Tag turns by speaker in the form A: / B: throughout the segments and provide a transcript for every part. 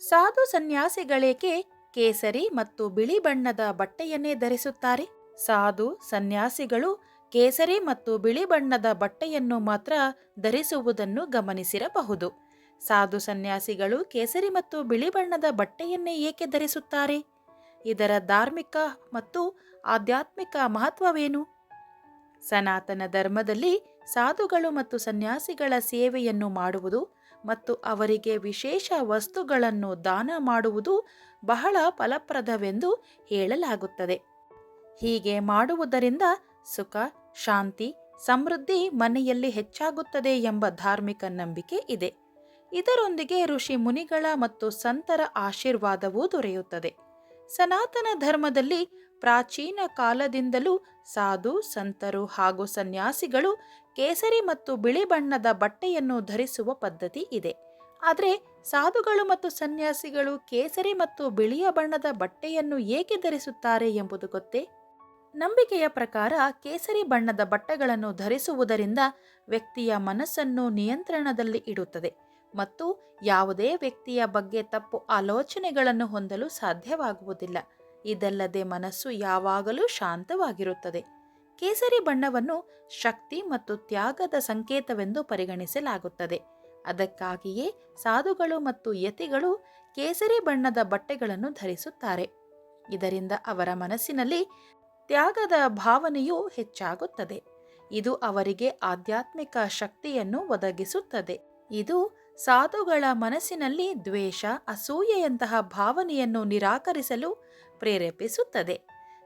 A: ಸಾಧು ಸನ್ಯಾಸಿಗಳೇಕೆ ಕೇಸರಿ ಮತ್ತು ಬಿಳಿ ಬಣ್ಣದ ಬಟ್ಟೆಯನ್ನೇ ಧರಿಸುತ್ತಾರೆ? ಸಾಧು ಸನ್ಯಾಸಿಗಳು ಕೇಸರಿ ಮತ್ತು ಬಿಳಿ ಬಣ್ಣದ ಬಟ್ಟೆಯನ್ನು ಮಾತ್ರ ಧರಿಸುವುದನ್ನು ಗಮನಿಸಿರಬಹುದು. ಸಾಧು ಸನ್ಯಾಸಿಗಳು ಕೇಸರಿ ಮತ್ತು ಬಿಳಿ ಬಣ್ಣದ ಬಟ್ಟೆಯನ್ನೇ ಏಕೆ ಧರಿಸುತ್ತಾರೆ? ಇದರ ಧಾರ್ಮಿಕ ಮತ್ತು ಆಧ್ಯಾತ್ಮಿಕ ಮಹತ್ವವೇನು? ಸನಾತನ ಧರ್ಮದಲ್ಲಿ ಸಾಧುಗಳು ಮತ್ತು ಸನ್ಯಾಸಿಗಳ ಸೇವೆಯನ್ನು ಮಾಡುವುದು ಮತ್ತು ಅವರಿಗೆ ವಿಶೇಷ ವಸ್ತುಗಳನ್ನು ದಾನ ಮಾಡುವುದು ಬಹಳ ಫಲಪ್ರದವೆಂದು ಹೇಳಲಾಗುತ್ತದೆ. ಹೀಗೆ ಮಾಡುವುದರಿಂದ ಸುಖ, ಶಾಂತಿ, ಸಮೃದ್ಧಿ ಮನೆಯಲ್ಲಿ ಹೆಚ್ಚಾಗುತ್ತದೆ ಎಂಬ ಧಾರ್ಮಿಕ ನಂಬಿಕೆ ಇದೆ. ಇದರೊಂದಿಗೆ ಋಷಿ ಮುನಿಗಳ ಮತ್ತು ಸಂತರ ಆಶೀರ್ವಾದವೂ ದೊರೆಯುತ್ತದೆ. ಸನಾತನ ಧರ್ಮದಲ್ಲಿ ಪ್ರಾಚೀನ ಕಾಲದಿಂದಲೂ ಸಾಧು, ಸಂತರು ಹಾಗೂ ಸನ್ಯಾಸಿಗಳು ಕೇಸರಿ ಮತ್ತು ಬಿಳಿ ಬಣ್ಣದ ಬಟ್ಟೆಯನ್ನು ಧರಿಸುವ ಪದ್ಧತಿ ಇದೆ. ಆದರೆ ಸಾಧುಗಳು ಮತ್ತು ಸನ್ಯಾಸಿಗಳು ಕೇಸರಿ ಮತ್ತು ಬಿಳಿಯ ಬಣ್ಣದ ಬಟ್ಟೆಯನ್ನು ಏಕೆ ಧರಿಸುತ್ತಾರೆ ಎಂಬುದು ಗೊತ್ತೇ? ನಂಬಿಕೆಯ ಪ್ರಕಾರ ಕೇಸರಿ ಬಣ್ಣದ ಬಟ್ಟೆಗಳನ್ನು ಧರಿಸುವುದರಿಂದ ವ್ಯಕ್ತಿಯ ಮನಸ್ಸನ್ನು ನಿಯಂತ್ರಣದಲ್ಲಿ ಇಡುತ್ತದೆ ಮತ್ತು ಯಾವುದೇ ವ್ಯಕ್ತಿಯ ಬಗ್ಗೆ ತಪ್ಪು ಆಲೋಚನೆಗಳನ್ನು ಹೊಂದಲು ಸಾಧ್ಯವಾಗುವುದಿಲ್ಲ. ಇದಲ್ಲದೆ ಮನಸ್ಸು ಯಾವಾಗಲೂ ಶಾಂತವಾಗಿರುತ್ತದೆ. ಕೇಸರಿ ಬಣ್ಣವನ್ನು ಶಕ್ತಿ ಮತ್ತು ತ್ಯಾಗದ ಸಂಕೇತವೆಂದು ಪರಿಗಣಿಸಲಾಗುತ್ತದೆ. ಅದಕ್ಕಾಗಿಯೇ ಸಾಧುಗಳು ಮತ್ತು ಯತಿಗಳು ಕೇಸರಿ ಬಣ್ಣದ ಬಟ್ಟೆಗಳನ್ನು ಧರಿಸುತ್ತಾರೆ. ಇದರಿಂದ ಅವರ ಮನಸ್ಸಿನಲ್ಲಿ ತ್ಯಾಗದ ಭಾವನೆಯು ಹೆಚ್ಚಾಗುತ್ತದೆ. ಇದು ಅವರಿಗೆ ಆಧ್ಯಾತ್ಮಿಕ ಶಕ್ತಿಯನ್ನು ಒದಗಿಸುತ್ತದೆ. ಇದು ಸಾಧುಗಳ ಮನಸ್ಸಿನಲ್ಲಿ ದ್ವೇಷ, ಅಸೂಯೆಯಂತಹ ಭಾವನೆಯನ್ನು ನಿರಾಕರಿಸಲು ಪ್ರೇರೇಪಿಸುತ್ತದೆ.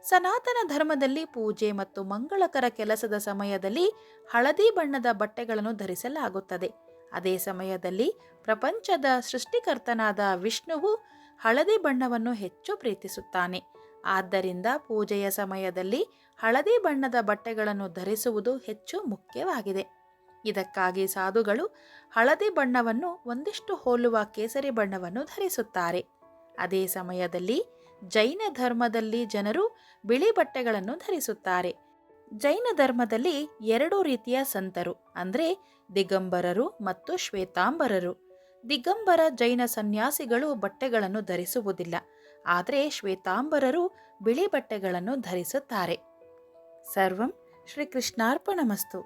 A: ಸನಾತನ ಧರ್ಮದಲ್ಲಿ ಪೂಜೆ ಮತ್ತು ಮಂಗಳಕರ ಕೆಲಸದ ಸಮಯದಲ್ಲಿ ಹಳದಿ ಬಣ್ಣದ ಬಟ್ಟೆಗಳನ್ನು ಧರಿಸಲಾಗುತ್ತದೆ. ಅದೇ ಸಮಯದಲ್ಲಿ ಪ್ರಪಂಚದ ಸೃಷ್ಟಿಕರ್ತನಾದ ವಿಷ್ಣುವು ಹಳದಿ ಬಣ್ಣವನ್ನು ಹೆಚ್ಚು ಪ್ರೀತಿಸುತ್ತಾನೆ. ಆದ್ದರಿಂದ ಪೂಜೆಯ ಸಮಯದಲ್ಲಿ ಹಳದಿ ಬಣ್ಣದ ಬಟ್ಟೆಗಳನ್ನು ಧರಿಸುವುದು ಹೆಚ್ಚು ಮುಖ್ಯವಾಗಿದೆ. ಇದಕ್ಕಾಗಿ ಸಾಧುಗಳು ಹಳದಿ ಬಣ್ಣವನ್ನು ಒಂದಿಷ್ಟು ಹೋಲುವ ಕೇಸರಿ ಬಣ್ಣವನ್ನು ಧರಿಸುತ್ತಾರೆ. ಅದೇ ಸಮಯದಲ್ಲಿ ಜೈನ ಧರ್ಮದಲ್ಲಿ ಜನರು ಬಿಳಿ ಬಟ್ಟೆಗಳನ್ನು ಧರಿಸುತ್ತಾರೆ. ಜೈನ ಧರ್ಮದಲ್ಲಿ ಎರಡು ರೀತಿಯ ಸಂತರು, ಅಂದರೆ ದಿಗಂಬರರು ಮತ್ತು ಶ್ವೇತಾಂಬರರು. ದಿಗಂಬರ ಜೈನ ಸನ್ಯಾಸಿಗಳು ಬಟ್ಟೆಗಳನ್ನು ಧರಿಸುವುದಿಲ್ಲ, ಆದರೆ ಶ್ವೇತಾಂಬರರು ಬಿಳಿ ಬಟ್ಟೆಗಳನ್ನು ಧರಿಸುತ್ತಾರೆ. ಸರ್ವಂ ಶ್ರೀಕೃಷ್ಣಾರ್ಪಣಮಸ್ತು.